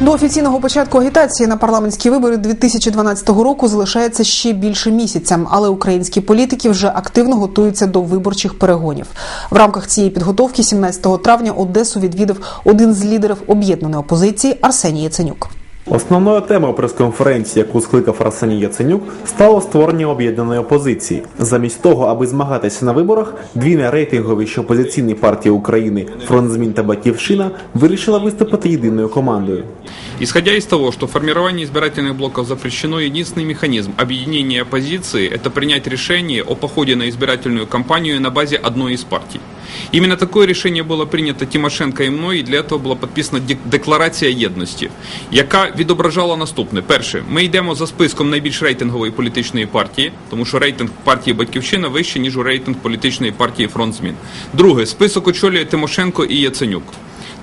До офіційного початку агітації на парламентські вибори 2012 року залишається ще більше місяця, але українські політики вже активно готуються до виборчих перегонів. В рамках цієї підготовки 17 травня Одесу відвідав один з лідерів об'єднаної опозиції Арсеній Яценюк. Основною темою прес-конференції, яку скликав Арсеній Яценюк, стало створення об'єднаної опозиції. Замість того, аби змагатися на виборах, дві найрейтинговіші опозиційні партії України Фронт змін та Батьківщина вирішила виступити єдиною командою. Исходя из того, что формирование избирательных блоков запрещено, единственный механизм объединения оппозиции – это принять решение о походе на избирательную кампанию на базе одной из партий. Именно такое решение было принято Тимошенко і мною, і для этого була підписана дек- декларація єдності, яка відображала наступне: перше, ми йдемо за списком найбільш рейтингової політичної партії, тому що рейтинг партії Батьківщина вищий, ніж у рейтинг політичної партії Фронт змін. Друге, список очолює Тимошенко і Яценюк.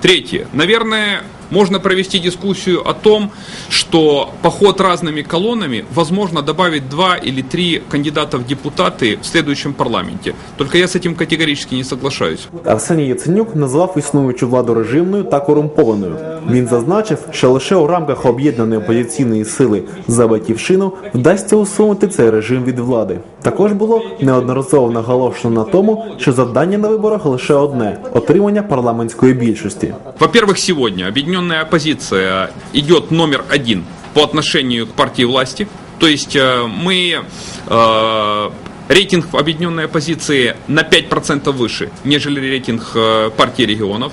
Третье. Наверное, можно провести дискуссию о том, что поход разными колоннами возможно добавить два или три кандидата в депутаты в следующем парламенте. Только я с этим категорически не соглашаюсь. Арсеній Яценюк назвав існуючу владу режимною та корумпованою. Він зазначив, що лише у рамках об'єднаної опозиційної сили за батьківщину вдасться усунути цей режим від влади. Також було неодноразово наголошено на тому, що завдання на виборах лише одне отримання парламентської більшості. Во-первых, сегодня объединенная оппозиция идет номер один по отношению к партии власти. То есть э, мы э, рейтинг объединенной оппозиции на 5% выше, нежели рейтинг э, партии регионов.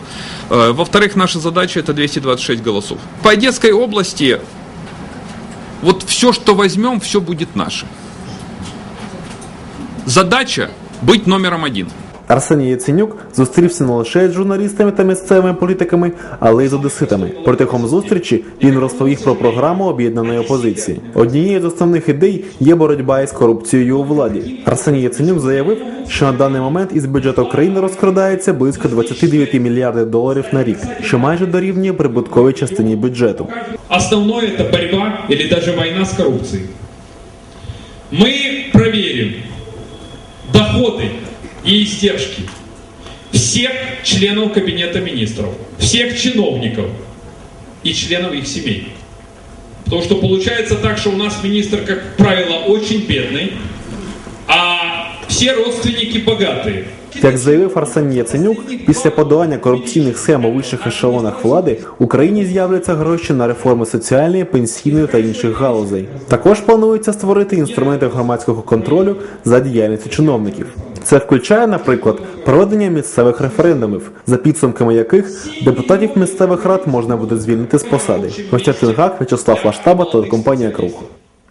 Э, Во-вторых, наша задача это 226 голосов. По Одесской области вот все, что возьмем, все будет наше. Задача быть номером один. Арсеній Яценюк зустрівся не лише з журналістами та місцевими політиками, але й з одеситами. Протягом зустрічі він розповів про програму об'єднаної опозиції. Однією з основних ідей є боротьба із корупцією у владі. Арсеній Яценюк заявив, що на даний момент із бюджету країни розкрадається близько 29 мільярдів доларів на рік, що майже дорівнює прибутковій частині бюджету. Основное это борьба или даже война с коррупцией. Мы проверим Доходы и издержки всех членов Кабинета министров, всех чиновников и членов их семей. Потому что получается так, что у нас министр, как правило, очень бедный, а все родственники богатые. Як заявив Арсеній Яценюк, після подолання корупційних схем у вищих ешелонах влади Україні з'являться гроші на реформи соціальної, пенсійної та інших галузей. Також планується створити інструменти громадського контролю за діяльністю чиновників. Це включає, наприклад, проведення місцевих референдумів, за підсумками яких депутатів місцевих рад можна буде звільнити з посади. Костянтин Гак, Вячеслав Лаштаба, телекомпанія Круг.